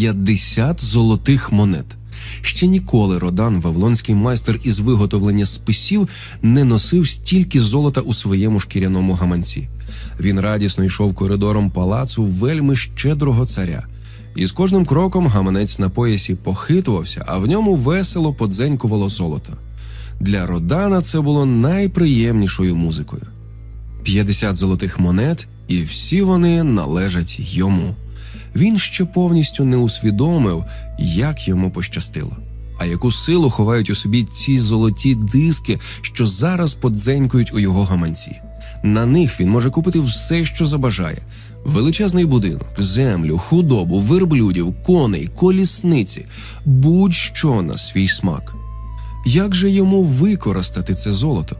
50 золотих монет. Ще ніколи Родан, вавлонський майстер із виготовлення списів, не носив стільки золота у своєму шкіряному гаманці. Він радісно йшов коридором палацу вельми щедрого царя. І з кожним кроком гаманець на поясі похитувався, а в ньому весело подзенькувало золото. Для Родана це було найприємнішою музикою. 50 золотих монет, і всі вони належать йому. Він ще повністю не усвідомив, як йому пощастило. А яку силу ховають у собі ці золоті диски, що зараз подзенькують у його гаманці. На них він може купити все, що забажає: величезний будинок, землю, худобу, верблюдів, коней, колісниці, будь-що на свій смак. Як же йому використати це золото?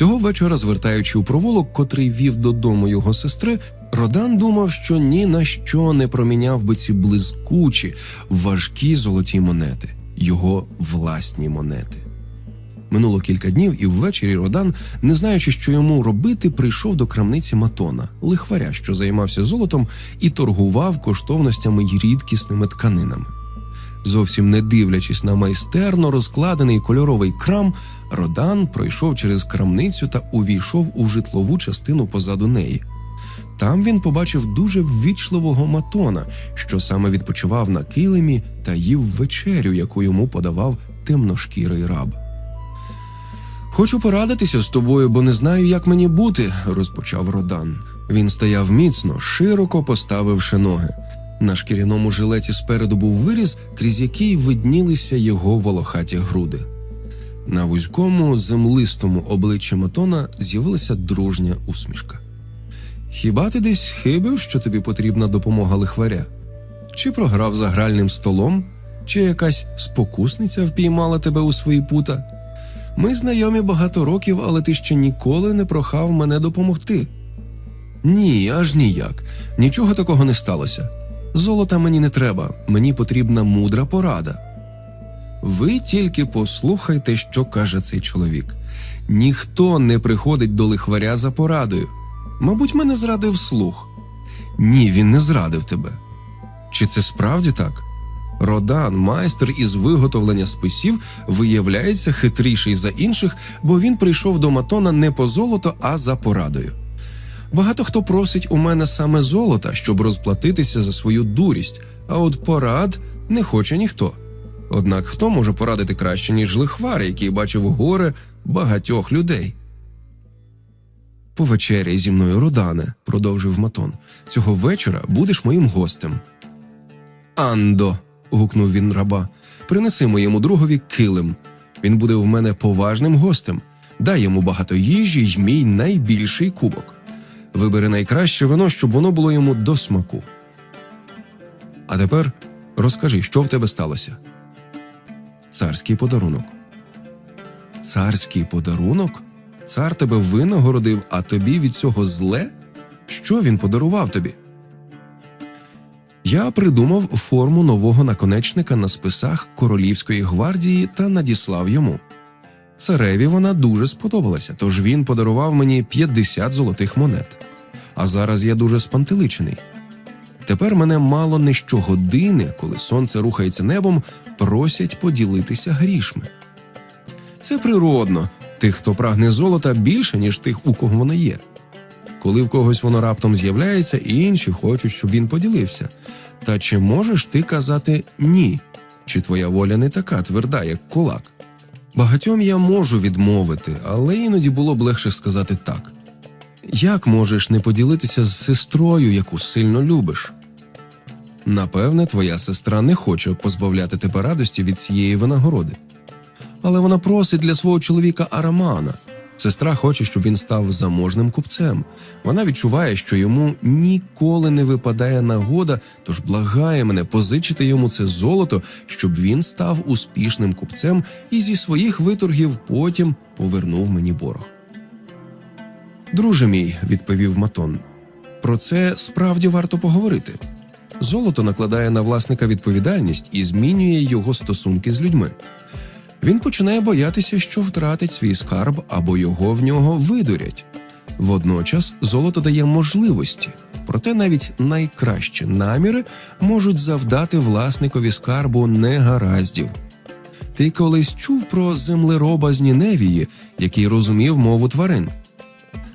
Цього вечора, звертаючи у провулок, котрий вів додому його сестри, Родан думав, що ні на що не проміняв би ці блискучі, важкі золоті монети, його власні монети. Минуло кілька днів, і ввечері Родан, не знаючи, що йому робити, прийшов до крамниці Матона, лихваря, що займався золотом і торгував коштовностями й рідкісними тканинами. Зовсім не дивлячись на майстерно розкладений кольоровий крам, Родан пройшов через крамницю та увійшов у житлову частину позаду неї. Там він побачив дуже ввічливого матона, що саме відпочивав на килимі та їв вечерю, яку йому подавав темношкірий раб. Хочу порадитися з тобою, бо не знаю, як мені бути, розпочав Родан. Він стояв міцно, широко поставивши ноги. На шкіряному жилеті спереду був виріз, крізь який виднілися його волохаті груди. На вузькому землистому обличчі Матона з'явилася дружня усмішка. Хіба ти десь хибив, що тобі потрібна допомога лихваря? Чи програв за гральним столом, чи якась спокусниця впіймала тебе у свої пута? Ми знайомі багато років, але ти ще ніколи не прохав мене допомогти. Ні, аж ніяк. Нічого такого не сталося. Золота мені не треба, мені потрібна мудра порада. Ви тільки послухайте, що каже цей чоловік. Ніхто не приходить до лихваря за порадою. Мабуть, мене зрадив слух. Ні, він не зрадив тебе. Чи це справді так? Родан, майстер із виготовлення списів, виявляється хитріший за інших, бо він прийшов до Матона не по золото, а за порадою. Багато хто просить у мене саме золота, щоб розплатитися за свою дурість, а от порад не хоче ніхто. Однак хто може порадити краще, ніж лихвар, який бачив горе багатьох людей? Повечеряй зі мною, Родане, продовжив Матон. Цього вечора будеш моїм гостем. Андо. гукнув він раба, принеси моєму другові килим. Він буде в мене поважним гостем. Дай йому багато їжі й мій найбільший кубок. Вибери найкраще вино, щоб воно було йому до смаку. А тепер розкажи, що в тебе сталося. Царський подарунок. Царський подарунок? Цар тебе винагородив, а тобі від цього зле? Що він подарував тобі? Я придумав форму нового наконечника на списах королівської гвардії та надіслав йому. Цареві вона дуже сподобалася, тож він подарував мені 50 золотих монет. А зараз я дуже спантеличений. Тепер мене мало не щогодини, коли сонце рухається небом, просять поділитися грішми. Це природно, тих, хто прагне золота, більше, ніж тих, у кого воно є. Коли в когось воно раптом з'являється, інші хочуть, щоб він поділився. Та чи можеш ти казати ні? Чи твоя воля не така тверда, як кулак? Багатьом я можу відмовити, але іноді було б легше сказати так. Як можеш не поділитися з сестрою, яку сильно любиш? Напевне, твоя сестра не хоче позбавляти тебе радості від цієї винагороди. Але вона просить для свого чоловіка Арамана. Сестра хоче, щоб він став заможним купцем. Вона відчуває, що йому ніколи не випадає нагода, тож благає мене позичити йому це золото, щоб він став успішним купцем і зі своїх виторгів потім повернув мені борг. Друже мій, відповів Матон, про це справді варто поговорити. Золото накладає на власника відповідальність і змінює його стосунки з людьми. Він починає боятися, що втратить свій скарб або його в нього видурять. Водночас золото дає можливості, Проте навіть найкращі наміри можуть завдати власникові скарбу негараздів. Ти колись чув про землероба з Ніневії, який розумів мову тварин?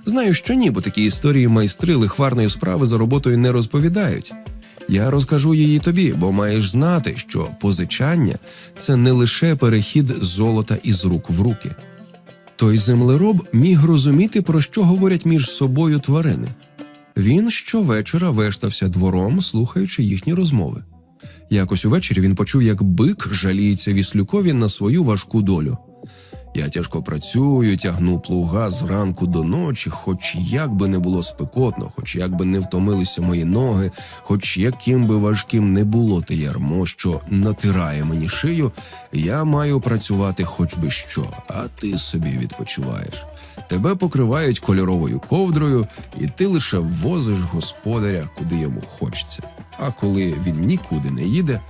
Знаю, що ні, бо такі історії майстри лихварної справи за роботою не розповідають. Я розкажу її тобі, бо маєш знати, що позичання це не лише перехід золота із рук в руки. Той землероб міг розуміти, про що говорять між собою тварини. Він щовечора вештався двором, слухаючи їхні розмови. Якось увечері він почув, як бик жаліється віслюкові на свою важку долю. Я тяжко працюю, тягну плуга зранку до ночі, хоч як би не було спекотно, хоч як би не втомилися мої ноги, хоч яким би важким не було те ярмо, що натирає мені шию, я маю працювати хоч би що, а ти собі відпочиваєш. Тебе покривають кольоровою ковдрою, і ти лише возиш господаря, куди йому хочеться. А коли він нікуди не їде,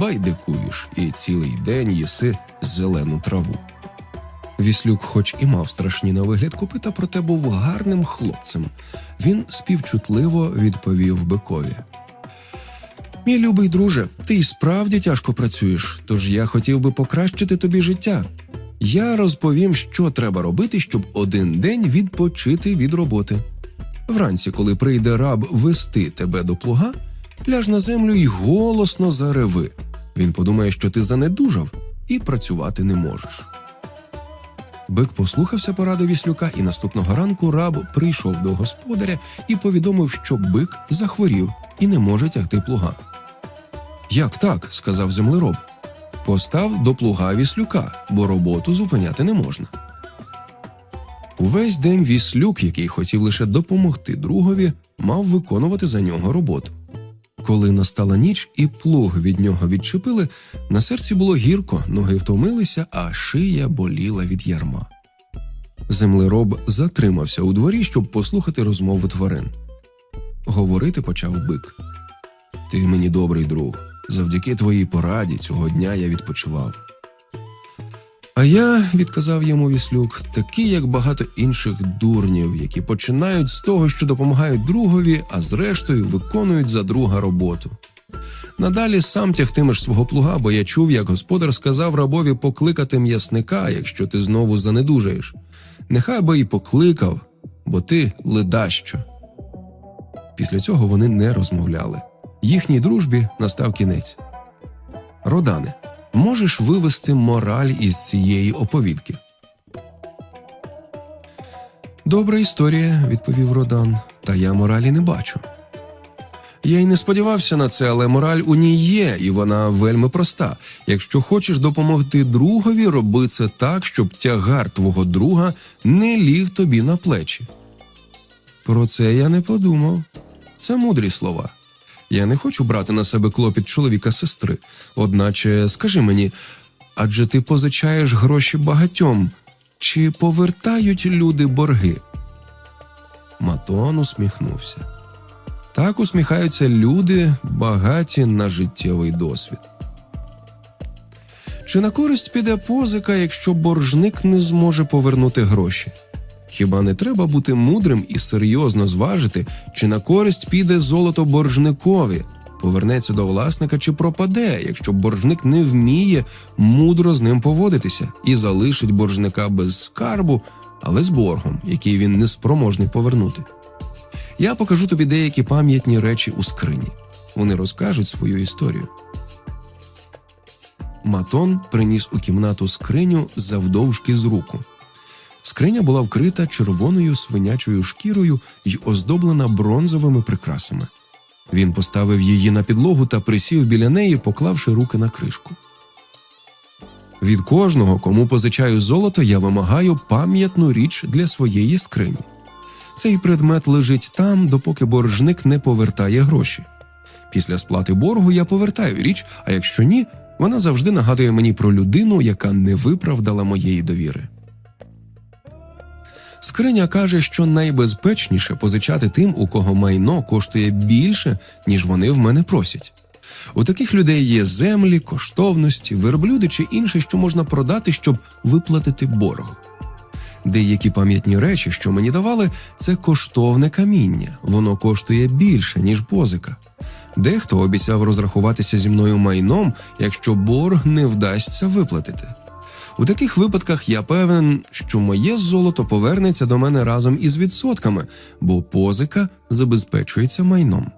байдикуєш і цілий день їси зелену траву. Віслюк, хоч і мав страшні на вигляд копита, проте був гарним хлопцем. Він співчутливо відповів бикові. Мій любий друже, ти й справді тяжко працюєш, тож я хотів би покращити тобі життя. Я розповім, що треба робити, щоб один день відпочити від роботи. Вранці, коли прийде раб вести тебе до плуга, ляж на землю й голосно зареви. Він подумає, що ти занедужав і працювати не можеш. Бик послухався поради віслюка, і наступного ранку раб прийшов до господаря і повідомив, що бик захворів і не може тягти плуга. Як так? сказав землероб. Постав до плуга віслюка, бо роботу зупиняти не можна. Увесь день віслюк, який хотів лише допомогти другові, мав виконувати за нього роботу. Коли настала ніч і плуг від нього відчепили, на серці було гірко, ноги втомилися, а шия боліла від ярма. Землероб затримався у дворі, щоб послухати розмову тварин. Говорити почав бик. Ти мені добрий друг. Завдяки твоїй пораді цього дня я відпочивав. А я, відказав йому віслюк, такий, як багато інших дурнів, які починають з того, що допомагають другові, а зрештою виконують за друга роботу. Надалі сам тягтимеш свого плуга, бо я чув, як господар сказав рабові покликати м'ясника, якщо ти знову занедужаєш. Нехай би й покликав, бо ти ледащо. Після цього вони не розмовляли. Їхній дружбі настав кінець. Родане, можеш вивести мораль із цієї оповідки? Добра історія, відповів Родан, та я моралі не бачу. Я й не сподівався на це, але мораль у ній є, і вона вельми проста. Якщо хочеш допомогти другові, роби це так, щоб тягар твого друга не ліг тобі на плечі. Про це я не подумав. Це мудрі слова. Я не хочу брати на себе клопіт чоловіка сестри. Одначе, скажи мені, адже ти позичаєш гроші багатьом, чи повертають люди борги? Матон усміхнувся. Так усміхаються люди, багаті на життєвий досвід. Чи на користь піде позика, якщо боржник не зможе повернути гроші? Хіба не треба бути мудрим і серйозно зважити, чи на користь піде золото боржникові, повернеться до власника чи пропаде, якщо боржник не вміє мудро з ним поводитися і залишить боржника без скарбу, але з боргом, який він не спроможний повернути. Я покажу тобі деякі пам'ятні речі у скрині. Вони розкажуть свою історію. Матон приніс у кімнату скриню завдовжки з руку. Скриня була вкрита червоною свинячою шкірою й оздоблена бронзовими прикрасами. Він поставив її на підлогу та присів біля неї, поклавши руки на кришку. Від кожного, кому позичаю золото, я вимагаю пам'ятну річ для своєї скрині. Цей предмет лежить там, допоки боржник не повертає гроші. Після сплати боргу я повертаю річ, а якщо ні, вона завжди нагадує мені про людину, яка не виправдала моєї довіри. Скриня каже, що найбезпечніше позичати тим, у кого майно коштує більше, ніж вони в мене просять. У таких людей є землі, коштовності, верблюди чи інше, що можна продати, щоб виплатити борг. Деякі пам'ятні речі, що мені давали, це коштовне каміння. Воно коштує більше, ніж позика. Дехто обіцяв розрахуватися зі мною майном, якщо борг не вдасться виплатити. У таких випадках я певен, що моє золото повернеться до мене разом із відсотками, бо позика забезпечується майном.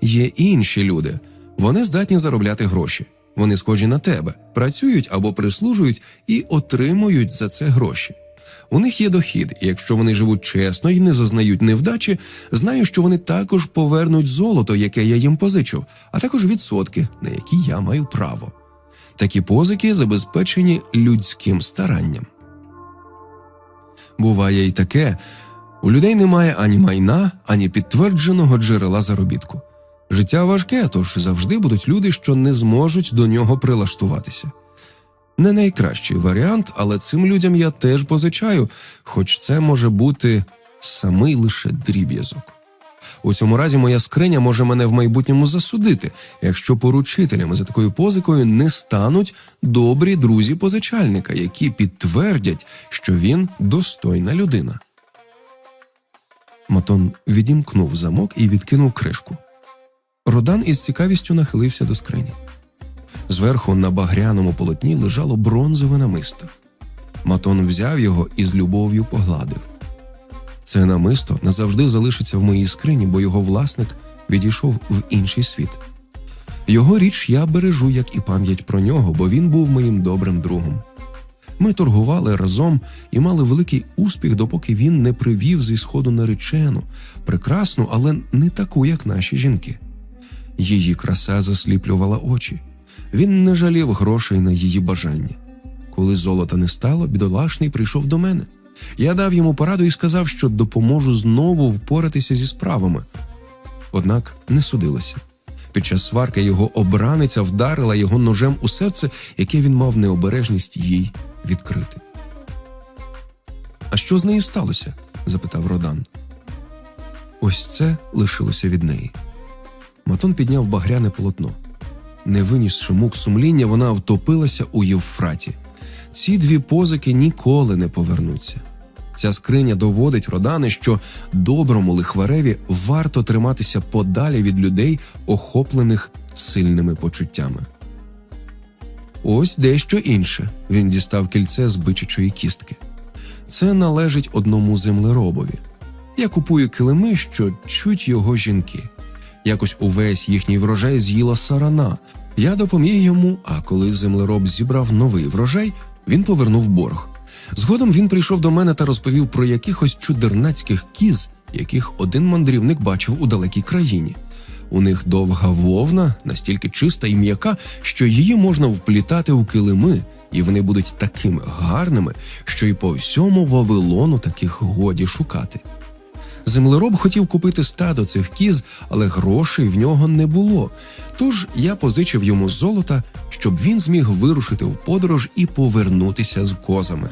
Є інші люди, вони здатні заробляти гроші. Вони схожі на тебе, працюють або прислужують і отримують за це гроші. У них є дохід, і якщо вони живуть чесно і не зазнають невдачі, знаю, що вони також повернуть золото, яке я їм позичив, а також відсотки, на які я маю право. Такі позики забезпечені людським старанням. Буває й таке: у людей немає ані майна, ані підтвердженого джерела заробітку. Життя важке, тож завжди будуть люди, що не зможуть до нього прилаштуватися. Не найкращий варіант, але цим людям я теж позичаю, хоч це може бути самий лише дріб'язок. У цьому разі моя скриня може мене в майбутньому засудити, якщо поручителями за такою позикою не стануть добрі друзі позичальника, які підтвердять, що він достойна людина. Матон відімкнув замок і відкинув кришку. Родан із цікавістю нахилився до скрині. Зверху на багряному полотні лежало бронзове намисто. Матон взяв його і з любов'ю погладив. Це намисто назавжди залишиться в моїй скрині, бо його власник відійшов в інший світ. Його річ я бережу, як і пам'ять про нього, бо він був моїм добрим другом. Ми торгували разом і мали великий успіх, допоки він не привів зі сходу наречену, прекрасну, але не таку, як наші жінки. Її краса засліплювала очі. Він не жалів грошей на її бажання. Коли золота не стало, бідолашний прийшов до мене. Я дав йому пораду і сказав, що допоможу знову впоратися зі справами. Однак не судилося. Під час сварки його обраниця вдарила його ножем у серце, яке він мав необережність їй відкрити. А що з нею сталося? запитав Родан. Ось це лишилося від неї. Матон підняв багряне полотно. Не винісши мук сумління, вона втопилася у Євфраті. Ці дві позики ніколи не повернуться. Ця скриня доводить Родане, що доброму лихвареві варто триматися подалі від людей, охоплених сильними почуттями. Ось дещо інше. Він дістав кільце з бичачої кістки. Це належить одному землеробові. Я купую килими, що чуть його жінки. Якось увесь їхній врожай з'їла сарана. Я допоміг йому, а коли землероб зібрав новий врожай, він повернув борг. Згодом він прийшов до мене та розповів про якихось чудернацьких кіз, яких один мандрівник бачив у далекій країні. У них довга вовна, настільки чиста і м'яка, що її можна вплітати у килими, і вони будуть такими гарними, що й по всьому Вавилону таких годі шукати. Землероб хотів купити стадо цих кіз, але грошей в нього не було. Тож я позичив йому золота, щоб він зміг вирушити в подорож і повернутися з козами.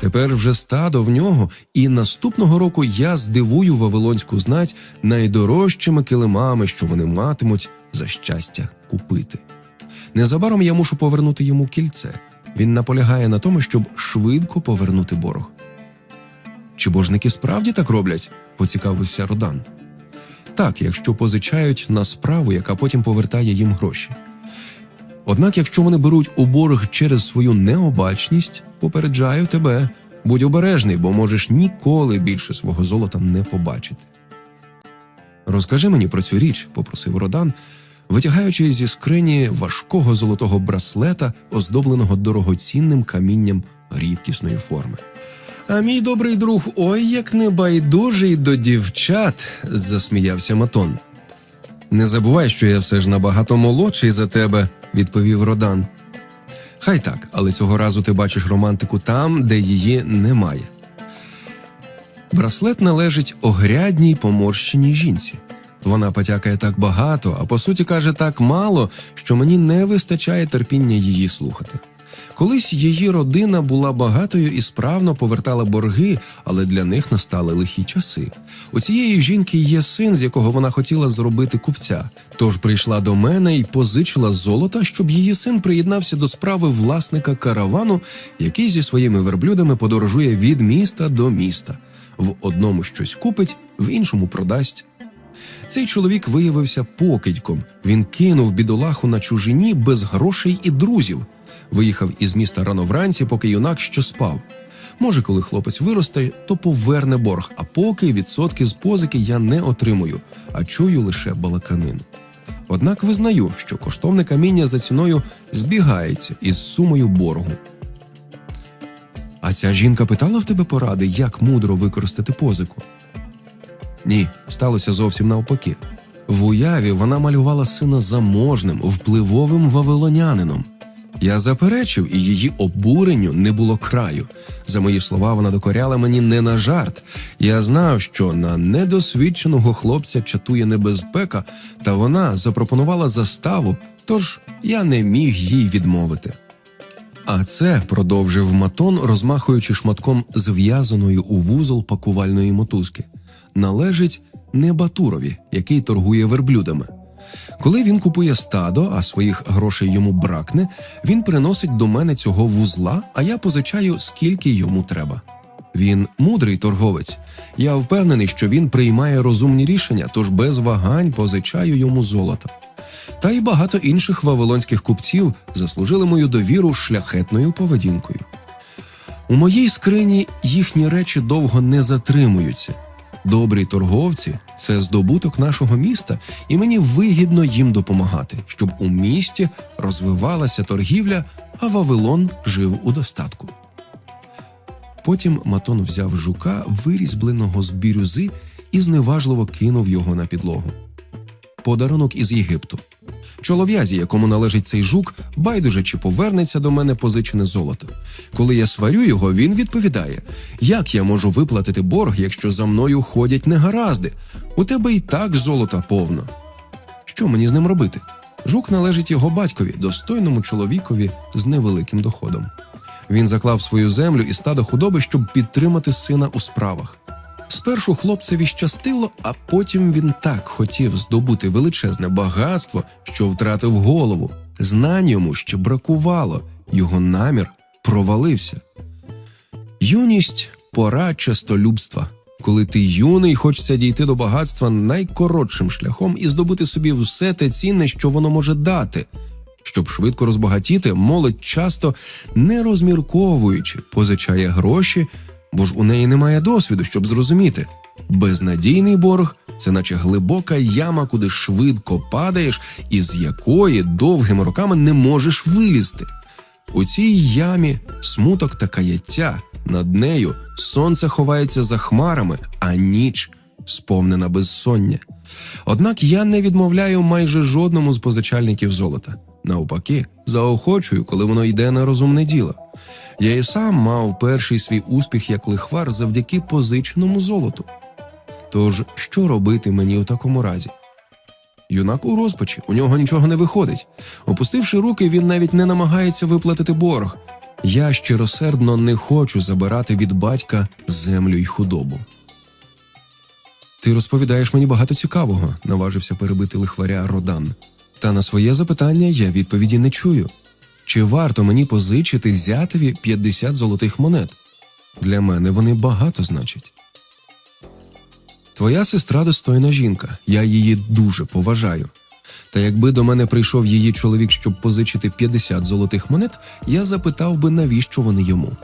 Тепер вже стадо в нього, і наступного року я здивую Вавилонську знать найдорожчими килимами, що вони матимуть за щастя купити. Незабаром я мушу повернути йому кільце. Він наполягає на тому, щоб швидко повернути борг. Чи божники справді так роблять? поцікавився Родан. Так, якщо позичають на справу, яка потім повертає їм гроші. Однак, якщо вони беруть у борг через свою необачність, попереджаю тебе, будь обережний, бо можеш ніколи більше свого золота не побачити. Розкажи мені про цю річ, попросив Родан, витягаючи зі скрині важкого золотого браслета, оздобленого дорогоцінним камінням рідкісної форми. А мій добрий друг, ой як небайдужий до дівчат, засміявся Матон. Не забувай, що я все ж набагато молодший за тебе, відповів Родан. Хай так, але цього разу ти бачиш романтику там, де її немає. Браслет належить огрядній поморщеній жінці. Вона потякає так багато, а по суті каже так мало, що мені не вистачає терпіння її слухати. Колись її родина була багатою і справно повертала борги, але для них настали лихі часи. У цієї жінки є син, з якого вона хотіла зробити купця. Тож прийшла до мене і позичила золота, щоб її син приєднався до справи власника каравану, який зі своїми верблюдами подорожує від міста до міста. В одному щось купить, в іншому продасть. Цей чоловік виявився покидьком. Він кинув бідолаху на чужині без грошей і друзів. Виїхав із міста рано вранці, поки юнак ще спав. Може, коли хлопець виросте, то поверне борг, а поки відсотки з позики я не отримую, а чую лише балаканину. Однак визнаю, що коштовне каміння за ціною збігається із сумою боргу. А ця жінка питала в тебе поради, як мудро використати позику? Ні, сталося зовсім навпаки. В уяві вона малювала сина заможним, впливовим вавилонянином. Я заперечив, і її обуренню не було краю. За мої слова, вона докоряла мені не на жарт. Я знав, що на недосвідченого хлопця чатує небезпека, та вона запропонувала заставу, тож я не міг їй відмовити. А це продовжив матон, розмахуючи шматком зв'язаної у вузол пакувальної мотузки. Належить не Батурові, який торгує верблюдами. Коли він купує стадо, а своїх грошей йому бракне, він приносить до мене цього вузла, а я позичаю скільки йому треба. Він мудрий торговець. Я впевнений, що він приймає розумні рішення, тож без вагань позичаю йому золото. Та й багато інших вавилонських купців заслужили мою довіру шляхетною поведінкою. У моїй скрині їхні речі довго не затримуються. Добрі торговці це здобуток нашого міста, і мені вигідно їм допомагати, щоб у місті розвивалася торгівля, а Вавилон жив у достатку. Потім Матон взяв жука, вирізбленого з бірюзи, і зневажливо кинув його на підлогу. Подарунок із Єгипту. Чолов'язі, якому належить цей жук, байдуже чи повернеться до мене позичене золото. Коли я сварю його, він відповідає: як я можу виплатити борг, якщо за мною ходять негаразди? У тебе і так золота повно. Що мені з ним робити? Жук належить його батькові, достойному чоловікові з невеликим доходом. Він заклав свою землю і стадо худоби, щоб підтримати сина у справах. Спершу хлопцеві щастило, а потім він так хотів здобути величезне багатство, що втратив голову. Знань йому ще бракувало, його намір провалився. Юність пора честолюбства. Коли ти юний, хочеться дійти до багатства найкоротшим шляхом і здобути собі все те цінне, що воно може дати. Щоб швидко розбагатіти, молодь часто не розмірковуючи, позичає гроші, бо ж у неї немає досвіду, щоб зрозуміти. Безнадійний борг це наче глибока яма, куди швидко падаєш, і з якої довгими роками не можеш вилізти. У цій ямі смуток та каяття, над нею сонце ховається за хмарами, а ніч сповнена безсоння. Однак я не відмовляю майже жодному з позичальників золота. Навпаки, заохочую, коли воно йде на розумне діло. Я і сам мав перший свій успіх як лихвар завдяки позиченому золоту. Тож, що робити мені у такому разі? Юнак у розпачі, у нього нічого не виходить. Опустивши руки, він навіть не намагається виплатити борг. Я щиросердно не хочу забирати від батька землю й худобу. Ти розповідаєш мені багато цікавого, наважився перебити лихваря Родан. Та на своє запитання я відповіді не чую. Чи варто мені позичити зятеві 50 золотих монет? Для мене вони багато значать. Твоя сестра достойна жінка, я її дуже поважаю. Та якби до мене прийшов її чоловік, щоб позичити 50 золотих монет, я запитав би, навіщо вони йому.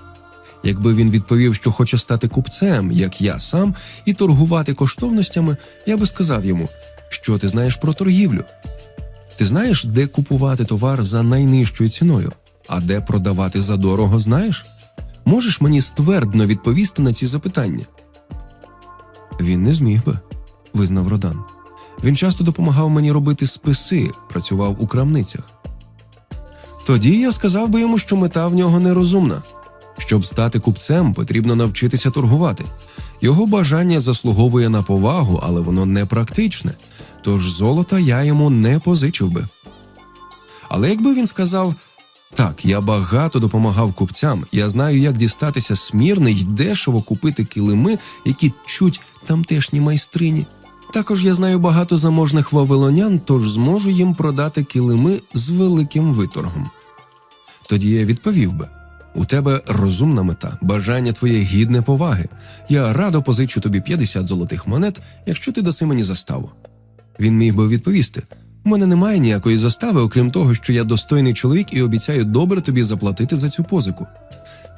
Якби він відповів, що хоче стати купцем, як я сам, і торгувати коштовностями, я би сказав йому, що ти знаєш про торгівлю. Ти знаєш, де купувати товар за найнижчою ціною, а де продавати за дорого, знаєш? Можеш мені ствердно відповісти на ці запитання? Він не зміг би, визнав Родан. Він часто допомагав мені робити списи, працював у крамницях. Тоді я сказав би йому, що мета в нього нерозумна. Щоб стати купцем, потрібно навчитися торгувати. Його бажання заслуговує на повагу, але воно не практичне, тож золота я йому не позичив би. Але якби він сказав: Так, я багато допомагав купцям. Я знаю, як дістатися смірни й дешево купити килими, які чуть тамтешні майстрині. Також я знаю багато заможних вавилонян, тож зможу їм продати килими з великим виторгом. Тоді я відповів би: у тебе розумна мета, бажання твоє гідне поваги. Я радо позичу тобі 50 золотих монет, якщо ти даси мені заставу. Він міг би відповісти: у мене немає ніякої застави, окрім того, що я достойний чоловік і обіцяю добре тобі заплатити за цю позику.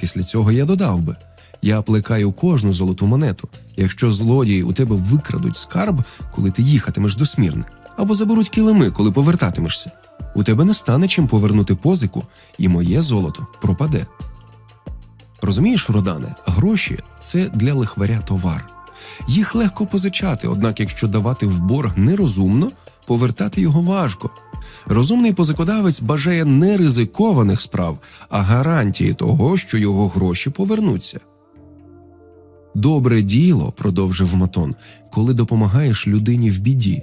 Після цього я додав би: я плекаю кожну золоту монету. Якщо злодії у тебе викрадуть скарб, коли ти їхатимеш до смірни, або заберуть килими, коли повертатимешся, у тебе не стане чим повернути позику, і моє золото пропаде. Розумієш, Родане, гроші це для лихваря товар. Їх легко позичати, однак, якщо давати в борг нерозумно, повертати його важко. Розумний позикодавець бажає не ризикованих справ, а гарантії того, що його гроші повернуться. Добре діло, продовжив Матон, коли допомагаєш людині в біді.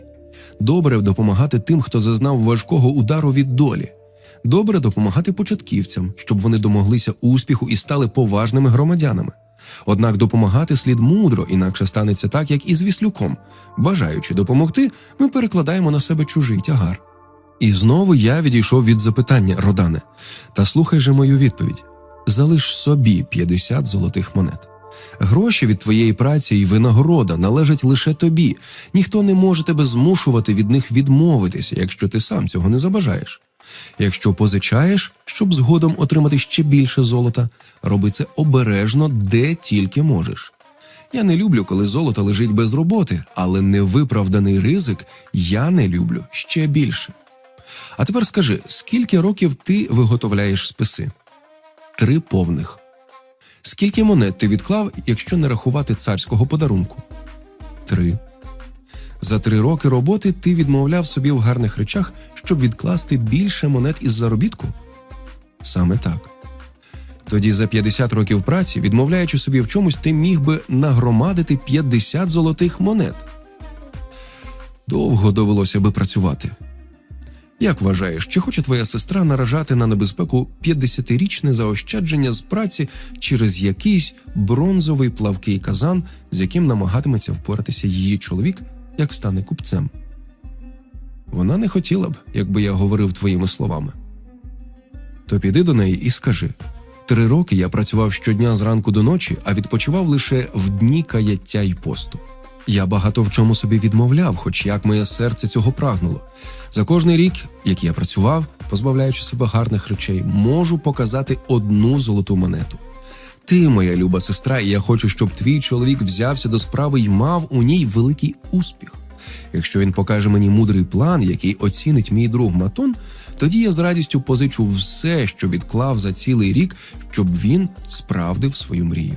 Добре допомагати тим, хто зазнав важкого удару від долі. Добре допомагати початківцям, щоб вони домоглися успіху і стали поважними громадянами. Однак допомагати слід мудро, інакше станеться так, як і з віслюком. Бажаючи допомогти, ми перекладаємо на себе чужий тягар. І знову я відійшов від запитання, Родане, та слухай же мою відповідь: залиш собі 50 золотих монет. Гроші від твоєї праці і винагорода належать лише тобі. Ніхто не може тебе змушувати від них відмовитися, якщо ти сам цього не забажаєш. Якщо позичаєш, щоб згодом отримати ще більше золота, роби це обережно, де тільки можеш. Я не люблю, коли золото лежить без роботи, але невиправданий ризик я не люблю ще більше. А тепер скажи, скільки років ти виготовляєш списи? Три повних. Скільки монет ти відклав, якщо не рахувати царського подарунку? Три. За три роки роботи ти відмовляв собі в гарних речах, щоб відкласти більше монет із заробітку? Саме так. Тоді за 50 років праці, відмовляючи собі в чомусь, ти міг би нагромадити 50 золотих монет. Довго довелося би працювати. Як вважаєш, чи хоче твоя сестра наражати на небезпеку 50-річне заощадження з праці через якийсь бронзовий плавкий казан, з яким намагатиметься впоратися її чоловік, як стане купцем? Вона не хотіла б, якби я говорив твоїми словами. То піди до неї і скажи: три роки я працював щодня зранку до ночі, а відпочивав лише в дні каяття й посту. Я багато в чому собі відмовляв, хоч як моє серце цього прагнуло. За кожний рік, як я працював, позбавляючи себе гарних речей, можу показати одну золоту монету. Ти, моя люба сестра, і я хочу, щоб твій чоловік взявся до справи й мав у ній великий успіх. Якщо він покаже мені мудрий план, який оцінить мій друг Матон, тоді я з радістю позичу все, що відклав за цілий рік, щоб він справдив свою мрію.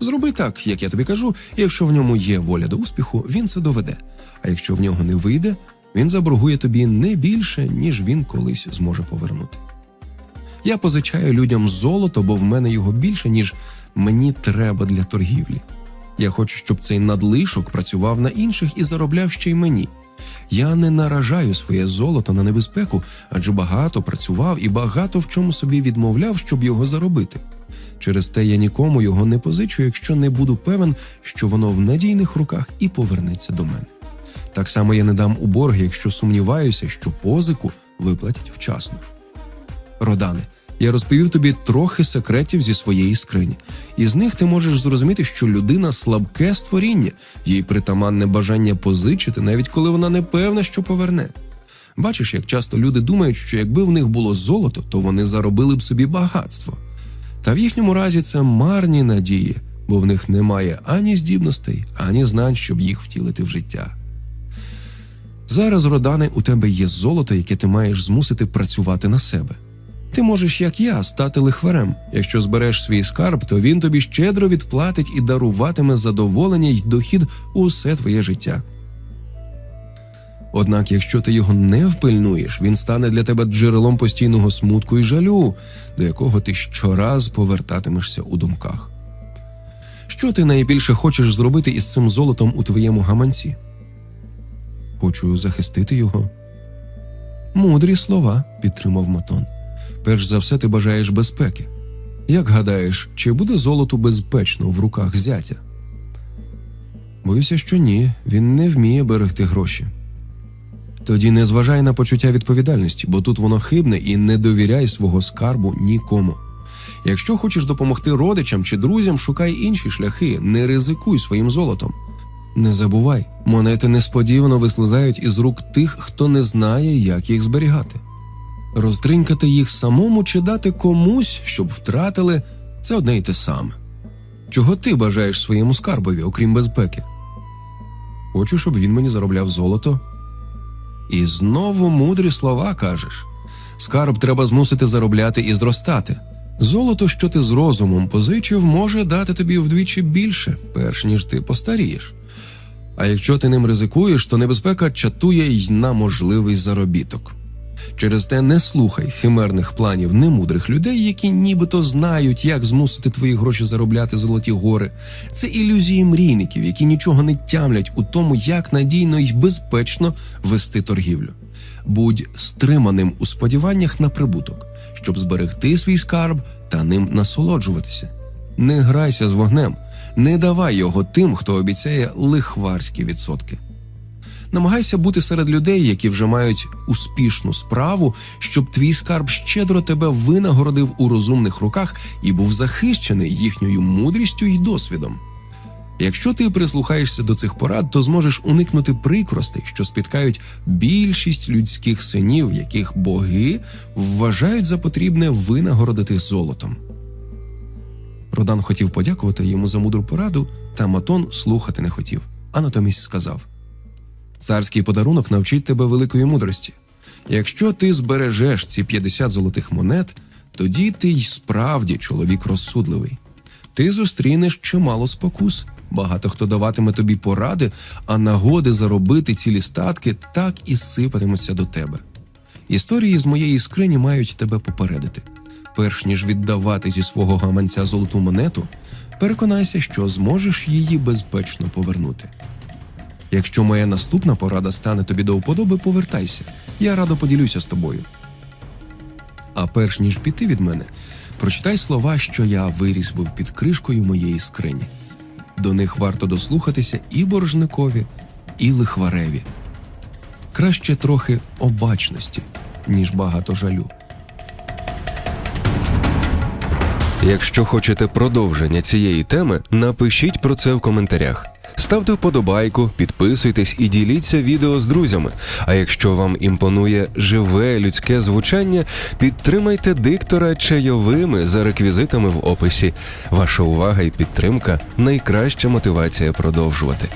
Зроби так, як я тобі кажу, якщо в ньому є воля до успіху, він це доведе. А якщо в нього не вийде, він заборгує тобі не більше, ніж він колись зможе повернути. Я позичаю людям золото, бо в мене його більше, ніж мені треба для торгівлі. Я хочу, щоб цей надлишок працював на інших і заробляв ще й мені. Я не наражаю своє золото на небезпеку, адже багато працював і багато в чому собі відмовляв, щоб його заробити. Через те я нікому його не позичу, якщо не буду певен, що воно в надійних руках і повернеться до мене. Так само я не дам у борг, якщо сумніваюся, що позику виплатять вчасно. Родане, я розповів тобі трохи секретів зі своєї скрині, і з них ти можеш зрозуміти, що людина слабке створіння, їй притаманне бажання позичити, навіть коли вона не певна, що поверне. Бачиш, як часто люди думають, що якби в них було золото, то вони заробили б собі багатство. Та в їхньому разі це марні надії, бо в них немає ані здібностей, ані знань, щоб їх втілити в життя. Зараз, Родане, у тебе є золото, яке ти маєш змусити працювати на себе. Ти можеш, як я, стати лихварем. Якщо збереш свій скарб, то він тобі щедро відплатить і даруватиме задоволення й дохід усе твоє життя. Однак, якщо ти його не впильнуєш, він стане для тебе джерелом постійного смутку і жалю, до якого ти щораз повертатимешся у думках. Що ти найбільше хочеш зробити із цим золотом у твоєму гаманці? Хочу захистити його. Мудрі слова, підтримав Матон. Перш за все ти бажаєш безпеки. Як гадаєш, чи буде золото безпечно в руках зятя? Боюся, що ні, він не вміє берегти гроші. Тоді не зважай на почуття відповідальності, бо тут воно хибне і не довіряй свого скарбу нікому. Якщо хочеш допомогти родичам чи друзям, шукай інші шляхи, не ризикуй своїм золотом. Не забувай, монети несподівано вислизають із рук тих, хто не знає, як їх зберігати. Розтринькати їх самому чи дати комусь, щоб втратили, це одне й те саме. Чого ти бажаєш своєму скарбові, окрім безпеки? Хочу, щоб він мені заробляв золото. І знову мудрі слова кажеш. Скарб треба змусити заробляти і зростати. Золото, що ти з розумом позичив, може дати тобі вдвічі більше, перш ніж ти постарієш. А якщо ти ним ризикуєш, то небезпека чатує й на можливий заробіток. Через те не слухай химерних планів немудрих людей, які нібито знають, як змусити твої гроші заробляти золоті гори. Це ілюзії мрійників, які нічого не тямлять у тому, як надійно й безпечно вести торгівлю. Будь стриманим у сподіваннях на прибуток, щоб зберегти свій скарб та ним насолоджуватися. Не грайся з вогнем, не давай його тим, хто обіцяє лихварські відсотки. Намагайся бути серед людей, які вже мають успішну справу, щоб твій скарб щедро тебе винагородив у розумних руках і був захищений їхньою мудрістю й досвідом. Якщо ти прислухаєшся до цих порад, то зможеш уникнути прикростей, що спіткають більшість людських синів, яких боги вважають за потрібне винагородити золотом. Родан хотів подякувати йому за мудру пораду, та Матон слухати не хотів, а натомість сказав: Царський подарунок навчить тебе великої мудрості. Якщо ти збережеш ці 50 золотих монет, тоді ти й справді чоловік розсудливий. Ти зустрінеш чимало спокус. Багато хто даватиме тобі поради, а нагоди заробити цілі статки так і сипатимуться до тебе. Історії з моєї скрині мають тебе попередити. Перш ніж віддавати зі свого гаманця золоту монету, переконайся, що зможеш її безпечно повернути. Якщо моя наступна порада стане тобі до вподоби, повертайся. Я радо поділюся з тобою. А перш ніж піти від мене, прочитай слова, що я виріс був під кришкою моєї скрині. До них варто дослухатися і боржникові, і лихвареві. Краще трохи обачності, ніж багато жалю. Якщо хочете продовження цієї теми, напишіть про це в коментарях. Ставте вподобайку, підписуйтесь і діліться відео з друзями. А якщо вам імпонує живе людське звучання, підтримайте диктора чайовими за реквізитами в описі. Ваша увага і підтримка найкраща мотивація продовжувати.